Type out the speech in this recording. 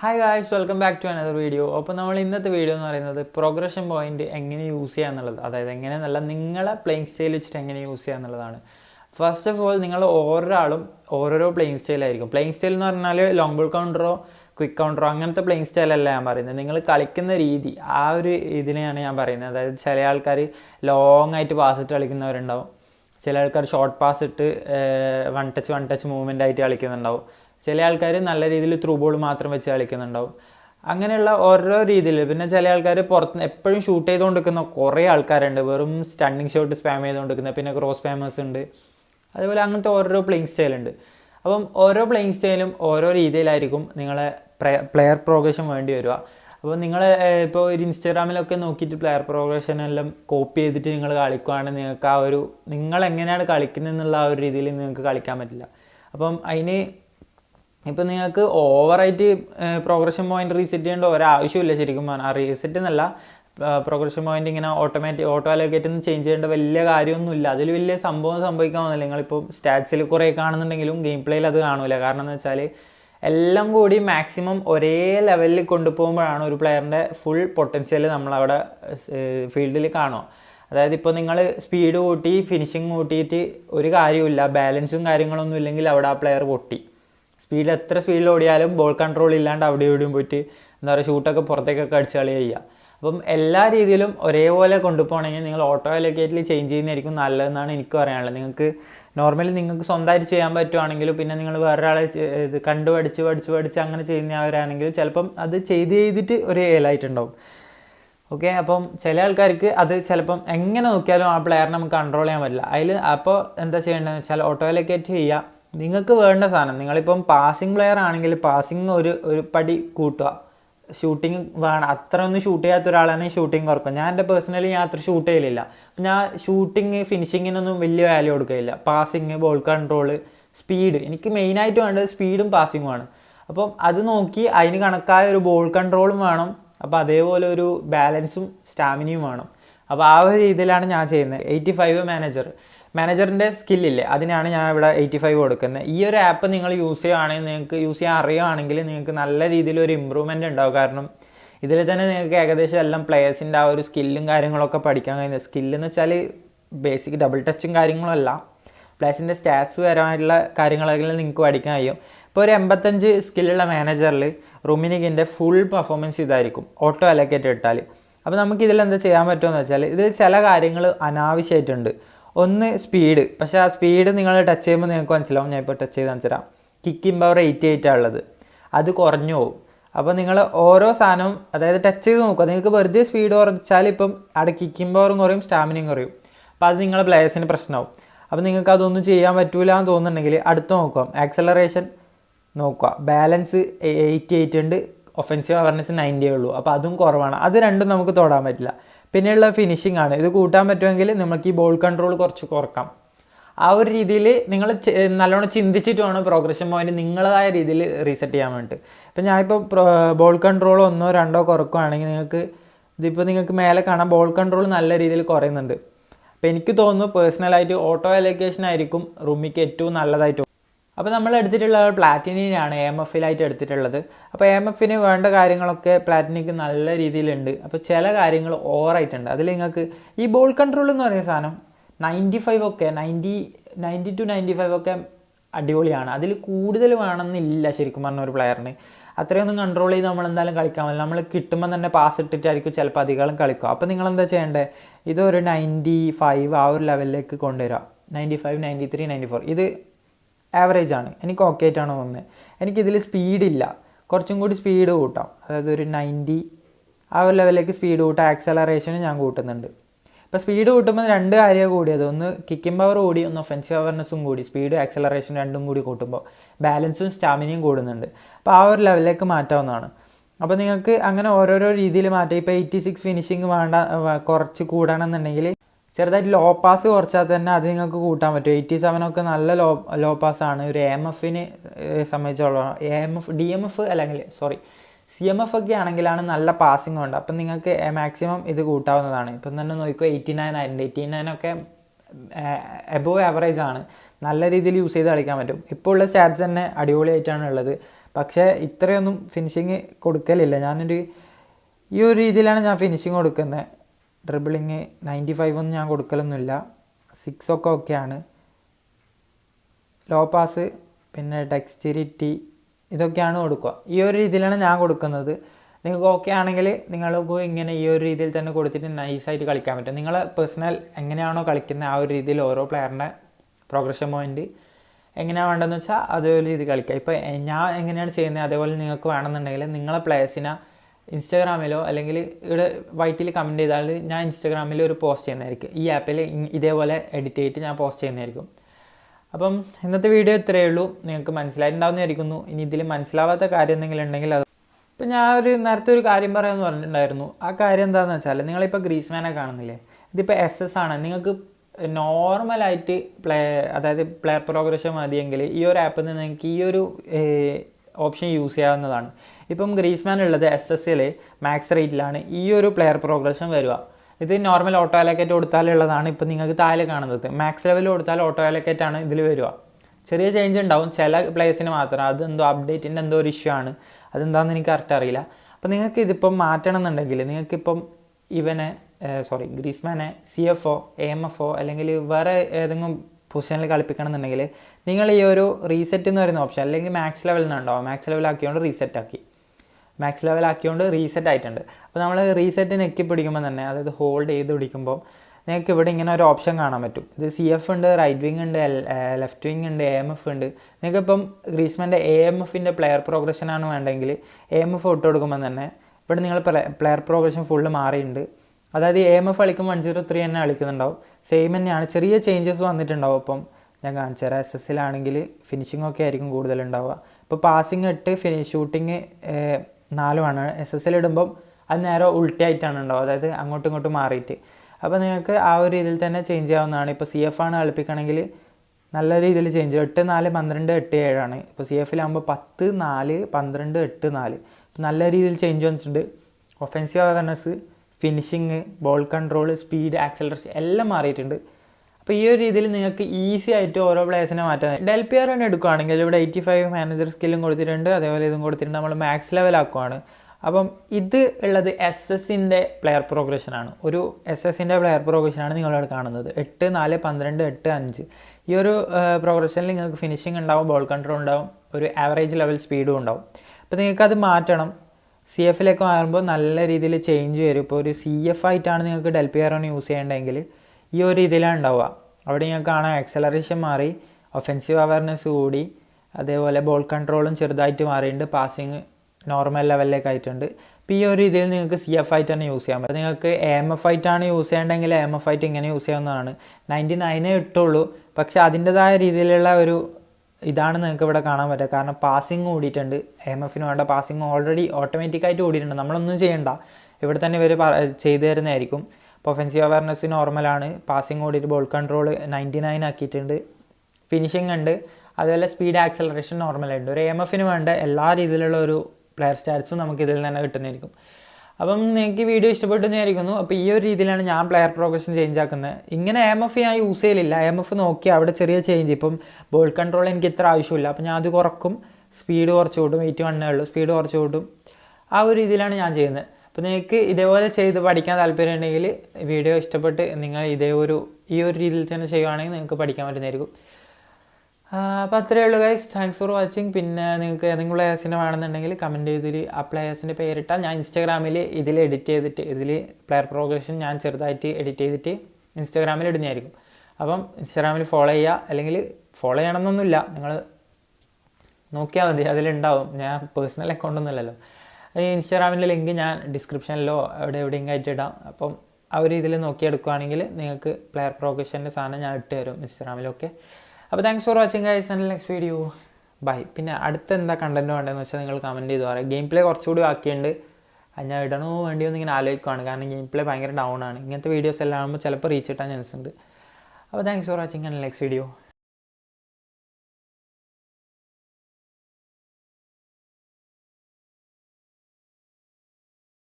Hi guys welcome back to another video അപ്പോൾ നമ്മൾ ഇന്നത്തെ വീഡിയോ എന്ന് പറയുന്നത് പ്രോഗ്രഷൻ പോയിന്റ് എങ്ങനെ യൂസ് ചെയ്യുക എന്നുള്ളത്. അതായത് എങ്ങനെയെന്നല്ല നിങ്ങളെ പ്ലേയിങ് സ്റ്റൈൽ വെച്ചിട്ട് എങ്ങനെ യൂസ് ചെയ്യുക എന്നുള്ളതാണ്. ഫസ്റ്റ് ഓഫ് ഓൾ നിങ്ങൾ ഓരോരാളും ഓരോരോ പ്ലേയിങ് സ്റ്റൈലായിരിക്കും പ്ലേയിങ് സ്റ്റൈൽ എന്ന് പറഞ്ഞാൽ ലോങ് ബോൾ കൗണ്ടറോ ക്വിക്ക് കൗണ്ടറോ അങ്ങനത്തെ പ്ലേയിങ് സ്റ്റൈലല്ല ഞാൻ പറയുന്നത്. നിങ്ങൾ കളിക്കുന്ന രീതി ആ ഒരു ഇതിനെയാണ് ഞാൻ പറയുന്നത്. അതായത് ചില ആൾക്കാർ ലോങ് ആയിട്ട് പാസ് ഇട്ട് കളിക്കുന്നവരുണ്ടാവും. ചില ആൾക്കാർ ഷോർട്ട് പാസ് ഇട്ട് one touch one touch movement ആയിട്ട് കളിക്കുന്നുണ്ടാവും. ചില ആൾക്കാർ നല്ല രീതിയിൽ ത്രൂ ബോൾ മാത്രം വെച്ച് കളിക്കുന്നുണ്ടാവും. അങ്ങനെയുള്ള ഓരോ രീതിയിൽ പിന്നെ ചില ആൾക്കാർ പുറത്ത് എപ്പോഴും ഷൂട്ട് ചെയ്തുകൊണ്ടിരിക്കുന്ന കുറേ ആൾക്കാരുണ്ട്. വെറും സ്റ്റണ്ണിങ് ഷോട്ട് സ്പാം ചെയ്തുകൊണ്ടിരിക്കുന്ന പിന്നെ ക്രോസ് സ്പാമേഴ്സ് ഉണ്ട്. അതുപോലെ അങ്ങനത്തെ ഓരോ പ്ലേയിങ് സ്റ്റൈലുണ്ട് അപ്പം ഓരോ പ്ലേയിങ് സ്റ്റൈലും ഓരോ രീതിയിലായിരിക്കും നിങ്ങളെ പ്ലെയർ പ്രോഗ്രഷൻ വേണ്ടി വരിക. അപ്പോൾ നിങ്ങൾ ഇപ്പോൾ ഒരു ഇൻസ്റ്റാഗ്രാമിലൊക്കെ നോക്കിയിട്ട് പ്ലെയർ പ്രോഗ്രഷൻ എല്ലാം കോപ്പി ചെയ്തിട്ട് നിങ്ങൾ കളിക്കുകയാണെങ്കിൽ നിങ്ങൾക്ക് ആ ഒരു നിങ്ങൾ എങ്ങനെയാണ് കളിക്കുന്നത് എന്നുള്ള ആ ഒരു രീതിയിൽ നിങ്ങൾക്ക് കളിക്കാൻ പറ്റില്ല. അപ്പം അതിന് ഇപ്പം നിങ്ങൾക്ക് ഓവറായിട്ട് പ്രോഗ്രഷൻ പോയിന്റ് റീസെറ്റ് ചെയ്യേണ്ട ഒരാവശ്യമില്ല ശരിക്കും പറഞ്ഞാൽ റീസെറ്റ് എന്നല്ല പ്രോഗ്രഷൻ പോയിന്റ് ഇങ്ങനെ ഓട്ടോമാറ്റിക് ഓട്ടോ അലോക്കേറ്റ് ഒന്നും ചേഞ്ച് ചെയ്യേണ്ട വലിയ കാര്യമൊന്നുമില്ല. അതിൽ വലിയ സംഭവം സംഭവിക്കാമെന്നില്ല നിങ്ങളിപ്പോൾ സ്റ്റാറ്റ്സിൽ കുറേ കാണുന്നുണ്ടെങ്കിലും ഗെയിം പ്ലേയിൽ അത് കാണില്ല കാരണം എന്ന് വെച്ചാൽ എല്ലാം കൂടി മാക്സിമം ഒരേ ലെവലിൽ കൊണ്ടുപോകുമ്പോഴാണ് ഒരു പ്ലെയറിന്റെ ഫുൾ പൊട്ടൻഷ്യൽ നമ്മളവിടെ ഫീൽഡിൽ കാണുക. അതായത് ഇപ്പോൾ നിങ്ങൾ സ്പീഡ് കൂട്ടി ഫിനിഷിങ് കൂട്ടിയിട്ട് ഒരു കാര്യമില്ല ബാലൻസും കാര്യങ്ങളൊന്നും ഇല്ലെങ്കിൽ അവിടെ ആ പ്ലെയർ പൊട്ടി. സ്പീഡിൽ എത്ര സ്പീഡിൽ ഓടിയാലും ബോൾ കൺട്രോൾ ഇല്ലാണ്ട് അവിടെ ഇവിടെയും പോയിട്ട് എന്താ പറയുക ഷൂട്ടൊക്കെ പുറത്തേക്കൊക്കെ അടിച്ച് കളി ചെയ്യുക. അപ്പം എല്ലാ രീതിയിലും ഒരേപോലെ കൊണ്ടുപോകണമെങ്കിൽ നിങ്ങൾ ഓട്ടോ അലോക്കേറ്റിൽ ചേഞ്ച് ചെയ്യുന്നതായിരിക്കും നല്ലതെന്നാണ് എനിക്ക് പറയാനുള്ളത്. നിങ്ങൾക്ക് നോർമലി നിങ്ങൾക്ക് സ്വന്തമായിട്ട് ചെയ്യാൻ പറ്റുവാണെങ്കിലും പിന്നെ നിങ്ങൾ വേറൊരാളെ ഇത് കണ്ടു പഠിച്ച് പഠിച്ച് പഠിച്ച് അങ്ങനെ ചെയ്യുന്നവരാണെങ്കിൽ ചിലപ്പം അത് ചെയ്ത് ചെയ്തിട്ട് ഒരു ഏലായിട്ടുണ്ടാവും ഓക്കെ അപ്പം ചില ആൾക്കാർക്ക് അത് ചിലപ്പം എങ്ങനെ നോക്കിയാലും ആ പ്ലെയറിനെ നമുക്ക് കൺട്രോൾ ചെയ്യാൻ പറ്റില്ല. അതിൽ അപ്പോൾ എന്താ ചെയ്യേണ്ടതെന്ന് വെച്ചാൽ ഓട്ടോ അലോക്കേറ്റ് ചെയ്യുക. നിങ്ങൾക്ക് വേണ്ട സാധനം. നിങ്ങളിപ്പം പാസിംഗ് പ്ലെയർ ആണെങ്കിൽ പാസിംഗ് ഒരു ഒരു പടി കൂട്ടുക. ഷൂട്ടിംഗ് വേണം. അത്ര ഒന്നും ഷൂട്ട് ചെയ്യാത്ത ഒരാളാണെങ്കിൽ ഷൂട്ടിംഗ് കുറക്കും. ഞാൻ എന്റെ പേഴ്സണലി ഞാൻ അത്ര ഷൂട്ട് ചെയ്യലില്ല. ഞാൻ ഷൂട്ടിങ് ഫിനിഷിങ്ങിനൊന്നും വലിയ വാല്യൂ കൊടുക്കുകയില്ല പാസിങ് ബോൾ കൺട്രോൾ സ്പീഡ് എനിക്ക് മെയിനായിട്ട് വേണ്ടത് സ്പീഡും പാസിങ്ങുമാണ് അപ്പം അത് നോക്കി അതിന് കണക്കായ ഒരു ബോൾ കൺട്രോളും വേണം. അപ്പോൾ അതേപോലെ ഒരു ബാലൻസും സ്റ്റാമിനയും വേണം. അപ്പോൾ ആ ഒരു രീതിയിലാണ് ഞാൻ ചെയ്യുന്നത്. എയ്റ്റി ഫൈവ് മാനേജർ മാനേജറിന്റെ സ്കില്ലില്ലേ അതിനാണ് ഞാൻ ഇവിടെ എയ്റ്റി ഫൈവ് കൊടുക്കുന്നത് ഈ ഒരു ആപ്പ് നിങ്ങൾ യൂസ് ചെയ്യുകയാണെങ്കിൽ നിങ്ങൾക്ക് യൂസ് ചെയ്യാൻ അറിയുകയാണെങ്കിൽ നിങ്ങൾക്ക് നല്ല രീതിയിൽ ഒരു ഇമ്പ്രൂവ്മെന്റ് ഉണ്ടാവും. കാരണം ഇതിൽ തന്നെ നിങ്ങൾക്ക് ഏകദേശം എല്ലാം പ്ലെയേഴ്സിന്റെ ആ ഒരു സ്കില്ലും കാര്യങ്ങളൊക്കെ പഠിക്കാൻ കഴിയുന്നത്. സ്കില്ലെന്ന് വെച്ചാൽ ബേസിക് ഡബിൾ ടച്ചും കാര്യങ്ങളും അല്ല. പ്ലേസിന്റെ സ്റ്റാറ്റ്സ് വരാനുള്ള കാര്യങ്ങളെല്ലാം നിങ്ങൾക്ക് പഠിക്കാൻ കഴിയും. ഇപ്പോൾ ഒരു എൺപത്തഞ്ച് സ്കില്ലുള്ള മാനേജറിൽ റുമിനിക്കിന്റെ ഫുൾ പെർഫോമൻസ് ഇതായിരിക്കും. ഓട്ടോ അലക്കേറ്റ് ഇട്ടാൽ അപ്പോൾ നമുക്ക് ഇതിൽ എന്താ ചെയ്യാൻ പറ്റുമെന്ന് വെച്ചാൽ ഇതിൽ ചില കാര്യങ്ങൾ അനാവശ്യമായിട്ടുണ്ട്. ഒന്ന് സ്പീഡ് പക്ഷേ ആ സ്പീഡ് നിങ്ങൾ ടച്ച് ചെയ്യുമ്പോൾ നിങ്ങൾക്ക് മനസ്സിലാവും. ഞാൻ ഇപ്പോൾ ടച്ച് ചെയ്ത് കാണിച്ചുതരാം. കിക്കിംഗ് പവർ എയ്റ്റി എയ്റ്റ് ഉള്ളത്. അത് കുറഞ്ഞു പോകും അപ്പോൾ നിങ്ങൾ ഓരോ സാധനവും അതായത് ടച്ച് ചെയ്ത് നോക്കുക. നിങ്ങൾക്ക് വെറുതെ സ്പീഡ് കുറച്ചാൽ ഇപ്പം അവിടെ കിക്കിംഗ് പവറും കുറയും സ്റ്റാമിനയും കുറയും. അപ്പോൾ അത് നിങ്ങളെ പ്ലേയേഴ്സിന് പ്രശ്നമാവും. അപ്പോൾ നിങ്ങൾക്ക് അതൊന്നും ചെയ്യാൻ പറ്റൂല എന്ന് തോന്നുന്നുണ്ടെങ്കിൽ അടുത്ത് നോക്കാം ആക്സലറേഷൻ നോക്കുക. ബാലൻസ് എയ്റ്റി എയ്റ്റ് ഉണ്ട്. ഒഫൻസീവ് അവർനെസ് നയന്റിയേ ഉള്ളൂ. അപ്പോൾ അതും കുറവാണ്. അത് രണ്ടും നമുക്ക് തൊടാൻ പറ്റില്ല. പിന്നെയുള്ള ഫിനിഷിംഗ് ആണ്. ഇത് കൂട്ടാൻ പറ്റുമെങ്കിൽ നമുക്ക് ഈ ബോൾ കൺട്രോൾ കുറച്ച് കുറക്കാം. ആ ഒരു രീതിയിൽ നിങ്ങൾ നല്ലോണം ചിന്തിച്ചിട്ട് വേണം പ്രോഗ്രഷൻ പോയിന്റ് നിങ്ങളതായ രീതിയിൽ റീസെറ്റ് ചെയ്യാൻ വേണ്ടിയിട്ട്. ഇപ്പം ഞാനിപ്പോൾ ബോൾ കൺട്രോൾ ഒന്നോ രണ്ടോ കുറക്കുകയാണെങ്കിൽ നിങ്ങൾക്ക് ഇതിപ്പോൾ നിങ്ങൾക്ക് മേലെ കാണാം ബോൾ കൺട്രോൾ നല്ല രീതിയിൽ കുറയുന്നുണ്ട്. അപ്പോൾ എനിക്ക് തോന്നുന്നു പേഴ്സണലായിട്ട് ഓട്ടോ അലോക്കേഷൻ ആയിരിക്കും റൂമിക്ക് ഏറ്റവും നല്ലതായിട്ട് അപ്പോൾ നമ്മൾ എടുത്തിട്ടുള്ള പ്ലാറ്റിനിനാണ് എം എഫിലായിട്ട് എടുത്തിട്ടുള്ളത്. അപ്പോൾ എം എഫിന് വേണ്ട കാര്യങ്ങളൊക്കെ പ്ലാറ്റിനിക്ക് നല്ല രീതിയിലുണ്ട്. അപ്പോൾ ചില കാര്യങ്ങൾ ഓവറായിട്ടുണ്ട്. അതിൽ നിങ്ങൾക്ക് ഈ ബോൾ കൺട്രോൾ എന്ന് പറയുന്ന സാധനം നയന്റി ഫൈവ് ഒക്കെ ninety ninety two ninety five ഒക്കെ അടിപൊളിയാണ്. അതിൽ കൂടുതൽ വേണമെന്നില്ല ശരിക്കും പറഞ്ഞ ഒരു പ്ലെയറിന് അത്രയൊന്നും കൺട്രോൾ ചെയ്ത് നമ്മൾ എന്തായാലും കളിക്കാൻ പറ്റില്ല. നമ്മൾ കിട്ടുമ്പോൾ തന്നെ പാസ് ഇട്ടിട്ടായിരിക്കും ചിലപ്പോൾ അധികം കളിക്കുക. അപ്പോൾ നിങ്ങൾ എന്താ ചെയ്യേണ്ടത് ഇതൊരു നയന്റി ഫൈവ് ആ ഒരു ലെവലിലേക്ക് കൊണ്ടുവരിക. Ninety five ninety three ninety four ഇത് ആവറേജ് ആണ്. എനിക്ക് ഓക്കെ ആയിട്ടാണ് തോന്നുന്നത് എനിക്കിതിൽ സ്പീഡില്ല കുറച്ചും കൂടി സ്പീഡ് കൂട്ടാം. അതായത് ഒരു നയന്റി ആ ഒരു ലെവലിലേക്ക് സ്പീഡ് കൂട്ടാം ആക്സലറേഷനും ഞാൻ കൂട്ടുന്നുണ്ട്. ഇപ്പോൾ സ്പീഡ് കൂട്ടുമ്പോൾ രണ്ട് കാര്യമാണ് കൂടിയത്. ഒന്ന് കിക്കിംഗ് പവർ കൂടി ഒന്ന് ഒഫൻസീവ് അവർനെസ്സും കൂടി. സ്പീഡ് ആക്സലറേഷൻ രണ്ടും കൂടി കൂട്ടുമ്പോൾ ബാലൻസും സ്റ്റാമിനയും കൂടുന്നുണ്ട്. അപ്പോൾ ആ ഒരു ലെവലിലേക്ക് മാറ്റാവുന്നതാണ്. അപ്പോൾ നിങ്ങൾക്ക് അങ്ങനെ ഓരോരോ രീതിയിൽ മാറ്റാം. ഇപ്പോൾ എയ്റ്റി സിക്സ് ഫിനിഷിങ് വേണ്ട കുറച്ച് കൂടണമെന്നുണ്ടെങ്കിൽ ചെറുതായിട്ട് ലോ പാസ് കുറച്ചാൽ തന്നെ അത് നിങ്ങൾക്ക് കൂട്ടാൻ പറ്റും. എയ്റ്റി സെവനൊക്കെ നല്ല ലോ ലോ പാസ്സാണ് ഒരു എം എഫിന് സംബന്ധിച്ചോളം. A F D M F അല്ലെങ്കിൽ സോറി സി എം എഫ് ഒക്കെ ആണെങ്കിലാണ് നല്ല പാസിംഗ് ഉണ്ട്. അപ്പം നിങ്ങൾക്ക് മാക്സിമം ഇത് കൂട്ടാവുന്നതാണ്. ഇപ്പം തന്നെ നോക്കിക്കോ എയ്റ്റി നയൻ ആയിട്ടുണ്ട്. എയ്റ്റി നയൻ ഒക്കെ എബോവ് ആവറേജ് ആണ്. നല്ല രീതിയിൽ യൂസ് ചെയ്ത് കളിക്കാൻ പറ്റും. ഇപ്പോൾ ഉള്ള സ്റ്റാറ്റ്സ് തന്നെ അടിപൊളിയായിട്ടാണ് ഉള്ളത്. പക്ഷേ ഇത്രയൊന്നും ഫിനിഷിങ് കൊടുക്കലില്ല. ഞാനൊരു ഈ ഒരു രീതിയിലാണ് ഞാൻ ഫിനിഷിങ് കൊടുക്കുന്നത്. ഡ്രിബിളിങ് നയന്റി ഫൈവ് ഒന്നും ഞാൻ കൊടുക്കലൊന്നുമില്ല. സിക്സ് ഒക്കെ ഓക്കെയാണ് ലോ പാസ് പിന്നെ ടെക്സ്റ്റിരിറ്റി ഇതൊക്കെയാണ് കൊടുക്കുക. ഈ ഒരു രീതിയിലാണ് ഞാൻ കൊടുക്കുന്നത്. നിങ്ങൾക്ക് ഓക്കെ ആണെങ്കിൽ നിങ്ങൾക്ക് ഇങ്ങനെ ഈ ഒരു രീതിയിൽ തന്നെ കൊടുത്തിട്ട് നൈസായിട്ട് കളിക്കാൻ പറ്റും. നിങ്ങൾ പേഴ്സണൽ എങ്ങനെയാണോ കളിക്കുന്നത് ആ ഒരു രീതിയിൽ ഓരോ പ്ലെയറിന്റെ പ്രോഗ്രഷൻ പോയിന്റ് എങ്ങനെയാണ് വേണ്ടതെന്ന് വെച്ചാൽ അതേപോലെ രീതി കളിക്കുക. ഇപ്പോൾ ഞാൻ എങ്ങനെയാണ് ചെയ്യുന്നത്? അതേപോലെ നിങ്ങൾക്ക് വേണമെന്നുണ്ടെങ്കിൽ നിങ്ങളെ പ്ലേയേഴ്സിനെ ഇൻസ്റ്റാഗ്രാമിലോ അല്ലെങ്കിൽ ഇവിടെ വൈറ്റിൽ കമന്റ് ചെയ്താൽ ഞാൻ ഇൻസ്റ്റാഗ്രാമിൽ ഒരു പോസ്റ്റ് ചെയ്യുന്നതായിരിക്കും. ഈ ആപ്പിൽ ഇതേപോലെ എഡിറ്റ് ചെയ്തിട്ട് ഞാൻ പോസ്റ്റ് ചെയ്യുന്നതായിരിക്കും. അപ്പം ഇന്നത്തെ വീഡിയോ ഇത്രയേ ഉള്ളൂ. നിങ്ങൾക്ക് മനസ്സിലായിട്ടുണ്ടാവുന്നതായിരിക്കുന്നു. ഇനി ഇതിൽ മനസ്സിലാവാത്ത കാര്യം എന്തെങ്കിലും ഉണ്ടെങ്കിൽ അത് ഇപ്പം ഞാൻ ഒരു നേരത്തെ ഒരു കാര്യം പറയാമെന്ന് പറഞ്ഞിട്ടുണ്ടായിരുന്നു. ആ കാര്യം എന്താണെന്ന് വെച്ചാൽ നിങ്ങളിപ്പോൾ ഗ്രീസ്മാനെ കാണുന്നില്ലേ? ഇതിപ്പോൾ എസ് എസ് ആണ്. നിങ്ങൾക്ക് നോർമലായിട്ട് പ്ലേ അതായത് പ്ലെയർ പ്രോഗ്രഷൻ മതിയെങ്കിൽ ഈ ഒരു ആപ്പിൽ നിന്ന് നിങ്ങൾക്ക് ഈ ഒരു ഓപ്ഷൻ യൂസ് ചെയ്യാവുന്നതാണ്. ഇപ്പം ഗ്രീസ്മാൻ ഉള്ളത് എസ് എസ് സിയിൽ മാക്സ് റേറ്റിലാണ് ഈ ഒരു പ്ലെയർ പ്രോഗ്രഷൻ വരിക. ഇത് നോർമൽ ഓട്ടോ അലക്കേറ്റ് കൊടുത്താലുള്ളതാണ് ഇപ്പം നിങ്ങൾക്ക് താഴെ കാണുന്നത്. മാക്സ് ലെവൽ കൊടുത്താൽ ഓട്ടോ അലക്കേറ്റ് ആണ് ഇതിൽ വരിക. ചെറിയ ചേഞ്ച് ഉണ്ടാവും. ചില പ്ലേസിന് മാത്രം. അതെന്തോ അപ്ഡേറ്റിന്റെ എന്തോ ഒരു ഇഷ്യൂ ആണ്. അതെന്താണെന്ന് എനിക്ക് കറക്റ്റ് അറിയില്ല. അപ്പോൾ നിങ്ങൾക്ക് ഇതിപ്പം മാറ്റണം എന്നുണ്ടെങ്കിൽ നിങ്ങൾക്കിപ്പം ഇവനെ സോറി ഗ്രീസ്മാനെ സി എഫ് ഒ എം എഫ് ഒ അല്ലെങ്കിൽ വേറെ ഏതെങ്കിലും പൊസിഷനിൽ കളിപ്പിക്കണം എന്നുണ്ടെങ്കിൽ നിങ്ങൾ ഈ ഒരു റീസെറ്റ് എന്ന് പറയുന്ന ഓപ്ഷൻ അല്ലെങ്കിൽ മാക്സ് ലെവലിൽ നിന്നുണ്ടാവും മാക്സ് ലെവൽ ആക്കിയോണ്ട് റീസെറ്റ് ആക്കി. മാക്സ് ലെവൽ ആക്കിയോണ്ട് റീസെറ്റ് ആയിട്ടുണ്ട്. അപ്പോൾ നമ്മൾ റീസെറ്റ് നെക്കി പിടിക്കുമ്പോൾ തന്നെ അതായത് ഹോൾഡ് ചെയ്ത് പിടിക്കുമ്പോൾ നിങ്ങൾക്ക് ഇവിടെ ഇങ്ങനെ ഒരു ഓപ്ഷൻ കാണാൻ പറ്റും. ഇത് സി എഫ് ഉണ്ട് റൈറ്റ് വിങ് ഉണ്ട് ലെഫ്റ്റ് വിങ് ഉണ്ട് എ എം എഫ് ഉണ്ട്. നിങ്ങൾക്ക് ഇപ്പം ഗ്രീസ്മാന്റെ എ എം എഫിന്റെ പ്ലെയർ പ്രോഗ്രഷനാണ് വേണ്ടെങ്കിൽ എ എം എഫ് ഇട്ട് കൊടുക്കുമ്പോൾ തന്നെ ഇവിടെ നിങ്ങൾ പ്ലെയർ പ്രോഗ്രഷൻ ഫുള്ള് മാറിയിട്ടുണ്ട്. അതായത് എ എം എഫ് കളിക്കും വൺ സീറോ ത്രീ തന്നെ കളിക്കുന്നുണ്ടാവും. സെയിം തന്നെയാണ്. ചെറിയ ചേഞ്ചസ് വന്നിട്ടുണ്ടാവും അപ്പം ഞാൻ കാണിച്ചു തരാം. എസ് എസ് എല്ലാണെങ്കിൽ ഫിനിഷിംഗ് ഒക്കെ ആയിരിക്കും കൂടുതലുണ്ടാവുക. ഇപ്പോൾ പാസിങ് എട്ട് ഫിനി ഷൂട്ടിങ് നാലുമാണ് എസ് എസ് എൽ ഇടുമ്പം അത് നേരെ ഉൾട്ടിയായിട്ടാണ് ഉണ്ടാവുക. അതായത് അങ്ങോട്ടും ഇങ്ങോട്ടും മാറിയിട്ട്. അപ്പോൾ നിങ്ങൾക്ക് ആ ഒരു രീതിയിൽ തന്നെ ചേഞ്ച് ചെയ്യാവുന്നതാണ്. ഇപ്പോൾ സി എഫ് ആണ് കളിപ്പിക്കണമെങ്കിൽ നല്ല രീതിയിൽ ചേഞ്ച് എട്ട് നാല് പന്ത്രണ്ട് എട്ട് ഏഴാണ് ഇപ്പോൾ സി എഫിലാകുമ്പോൾ പത്ത് നാല് പന്ത്രണ്ട് എട്ട് നാല്. നല്ല രീതിയിൽ ചേഞ്ച് വന്നിട്ടുണ്ട്. Offensive awareness finishing ball control speed acceleration എല്ലാം മാറിയിട്ടുണ്ട്. അപ്പോൾ ഈ ഒരു രീതിയിൽ നിങ്ങൾക്ക് ഈസി ആയിട്ട് ഓരോ പ്ലേയേഴ്സിനെ മാറ്റാൻ ഡെൽ പി ആർ തന്നെ എടുക്കുകയാണെങ്കിൽ ഇവിടെ എയ്റ്റി ഫൈവ് മാനേജർ സ്കില്ലും കൊടുത്തിട്ടുണ്ട്. അതേപോലെ ഇതും കൊടുത്തിട്ടുണ്ട്. നമ്മൾ മാക്സ് ലെവൽ ആക്കുവാണ്. അപ്പം ഇത് ഉള്ളത് എസ് എസിന്റെ പ്ലെയർ പ്രോഗ്രഷനാണ് ഒരു എസ് എസിന്റെ പ്ലെയർ പ്രോഗ്രഷനാണ് നിങ്ങളിവിടെ കാണുന്നത്. എട്ട് നാല് പന്ത്രണ്ട് എട്ട് അഞ്ച്. ഈ ഒരു പ്രോഗ്രഷനിൽ നിങ്ങൾക്ക് ഫിനിഷിംഗ് ഉണ്ടാവും ബോൾ കൺട്രോൾ ഉണ്ടാവും ഒരു ആവറേജ് ലെവൽ സ്പീഡും ഉണ്ടാവും. അപ്പോൾ നിങ്ങൾക്കത് മാറ്റണം. സി എഫിലേക്ക് മാറുമ്പോൾ നല്ല രീതിയിൽ ചേഞ്ച് വരും. ഇപ്പോൾ ഒരു സി എഫ് ആയിട്ടാണ് നിങ്ങൾക്ക് ഡെൽ പി ആർ യൂസ് ചെയ്യേണ്ടതെങ്കിൽ ഈ ഒരു രീതിയിലാണ് ഉണ്ടാവുക. അവിടെ നിങ്ങൾക്ക് കാണാം ആക്സലറേഷൻ മാറി ഒഫെൻസീവ് അവയർനെസ് കൂടി അതേപോലെ ബോൾ കൺട്രോളും ചെറുതായിട്ട് മാറിയിട്ടുണ്ട് പാസിങ് നോർമൽ ലെവലിലേക്ക് ആയിട്ടുണ്ട്. ഇപ്പോൾ ഈ ഒരു രീതിയിൽ നിങ്ങൾക്ക് സി എഫ് ആയിട്ട് തന്നെ യൂസ് ചെയ്യാൻ പറ്റും. നിങ്ങൾക്ക് എ എഫ് ആയിട്ടാണ് യൂസ് ചെയ്യേണ്ടതെങ്കിൽ എം എഫ് ആയിട്ട് ഇങ്ങനെ യൂസ് ചെയ്യാവുന്നതാണ്. നയന്റി നയനേ ഇട്ടുള്ളൂ. പക്ഷേ അതിന്റെതായ രീതിയിലുള്ള ഒരു ഇതാണ് നിങ്ങൾക്ക് ഇവിടെ കാണാൻ പറ്റുക. കാരണം പാസിങ് ഓടിയിട്ടുണ്ട്. എം എഫിന് വേണ്ട പാസിങ് ഓൾറെഡി ഓട്ടോമാറ്റിക്കായിട്ട് ഓടിയിട്ടുണ്ട്. നമ്മളൊന്നും ചെയ്യണ്ട. ഇവിടെ തന്നെ ഇവർ ചെയ്തു തരുന്നതായിരിക്കും. അപ്പോൾ ഒഫൻസീവ് അവയർനെസ് നോർമലാണ് പാസിങ് ഓടിയിട്ട് ബോൾ കൺട്രോൾ നയന്റി നയൻ ആക്കിയിട്ടുണ്ട്. ഫിനിഷിംഗ് ഉണ്ട്. അതുപോലെ സ്പീഡ് ആക്സലറേഷൻ നോർമലായിട്ടുണ്ട് ഒരു എം എഫിന് വേണ്ട എല്ലാ രീതിയിലുള്ള ഒരു പ്ലെയർ സ്റ്റാറ്റ്സും നമുക്ക് ഇതിൽ തന്നെ കിട്ടുന്നതായിരിക്കും. അപ്പം നിങ്ങൾക്ക് വീഡിയോ ഇഷ്ടപ്പെട്ടെന്ന് വിചാരിക്കുന്നു. അപ്പോൾ ഈ ഒരു രീതിയിലാണ് ഞാൻ പ്ലെയർ പ്രോഗ്രഷൻ ചേഞ്ച് ആക്കുന്നത്. ഇങ്ങനെ എം എഫ് ഞാൻ യൂസ് ചെയ്യലില്ല. എം എഫ് നോക്കി അവിടെ ചെറിയ ചേഞ്ച് ഇപ്പം ബോൾ കൺട്രോൾ എനിക്ക് ഇത്ര ആവശ്യമില്ല. അപ്പം ഞാൻ അത് കുറക്കും. സ്പീഡ് കുറച്ച് കൂട്ടും എയ്റ്റ് വണ്ണേ ഉള്ളൂ. സ്പീഡ് കുറച്ച് കൂട്ടും ആ ഒരു രീതിയിലാണ് ഞാൻ ചെയ്യുന്നത്. അപ്പോൾ നിങ്ങൾക്ക് ഇതേപോലെ ചെയ്ത് പഠിക്കാൻ താല്പര്യം ഉണ്ടെങ്കിൽ വീഡിയോ ഇഷ്ടപ്പെട്ട് നിങ്ങൾ ഇതേ ഒരു ഈ ഒരു രീതിയിൽ തന്നെ ചെയ്യുവാണെങ്കിൽ നിങ്ങൾക്ക് പഠിക്കാൻ പറ്റുന്നതായിരിക്കും. അപ്പോൾ അത്രയേ ഉള്ളൂ ഗൈസ് താങ്ക്സ് ഫോർ വാച്ചിങ് പിന്നെ നിങ്ങൾക്ക് ഏതെങ്കിലും പ്ലേയേഴ്സിനെ വേണമെന്നുണ്ടെങ്കിൽ കമന്റ് ചെയ്തിൽ ആ പ്ലേയേഴ്സിന്റെ പേരിട്ടാൽ ഞാൻ ഇൻസ്റ്റാഗ്രാമിൽ ഇതിൽ എഡിറ്റ് ചെയ്തിട്ട് ഇതിൽ പ്ലെയർ പ്രോഗ്രഷൻ ഞാൻ ചെറുതായിട്ട് എഡിറ്റ് ചെയ്തിട്ട് ഇൻസ്റ്റാഗ്രാമിൽ ഇടുന്നതായിരിക്കും. അപ്പം ഇൻസ്റ്റാഗ്രാമിൽ ഫോളോ ചെയ്യുക. അല്ലെങ്കിൽ ഫോളോ ചെയ്യണമെന്നൊന്നുമില്ല. നിങ്ങൾ നോക്കിയാൽ മതി. അതിലുണ്ടാവും. ഞാൻ പേഴ്സണൽ അക്കൗണ്ട് ഈ ഇൻസ്റ്റാഗ്രാമിന്റെ ലിങ്ക് ഞാൻ ഡിസ്ക്രിപ്ഷനിലോ എവിടെ എവിടെയെങ്കിലും ആയിട്ട് ഇടാം. അപ്പം അവർ ഇതിൽ നോക്കിയെടുക്കുകയാണെങ്കിൽ നിങ്ങൾക്ക് പ്ലെയർ പ്രോഗ്രഷന്റെ സാധനം ഞാൻ ഇട്ട് തരും ഇൻസ്റ്റാഗ്രാമിലൊക്കെ അപ്പോൾ thanks for watching guys and next video bye പിന്നെ അടുത്ത എന്താ കണ്ടന്റ് വേണ്ടതെന്ന് വെച്ചാൽ നിങ്ങൾ കമന്റ് ചെയ്ത് പറയാം. ഗെയിം പ്ലേ കുറച്ചുകൂടി ബാക്കിയുണ്ട്. ഞാൻ ഇടണോ വേണ്ടിയോ എന്ന് ഇങ്ങനെ ആലോചിക്കുവാണ്. കാരണം ഗെയിം പ്ലേ ഭയങ്കര ഡൗൺ ആണ്. ഇങ്ങനത്തെ വീഡിയോസ് എല്ലാം ആകുമ്പോൾ ചിലപ്പോൾ റീച്ച് കിട്ടാൻ ചാൻസ് ഉണ്ട്. അപ്പോൾ thanks for watching and next video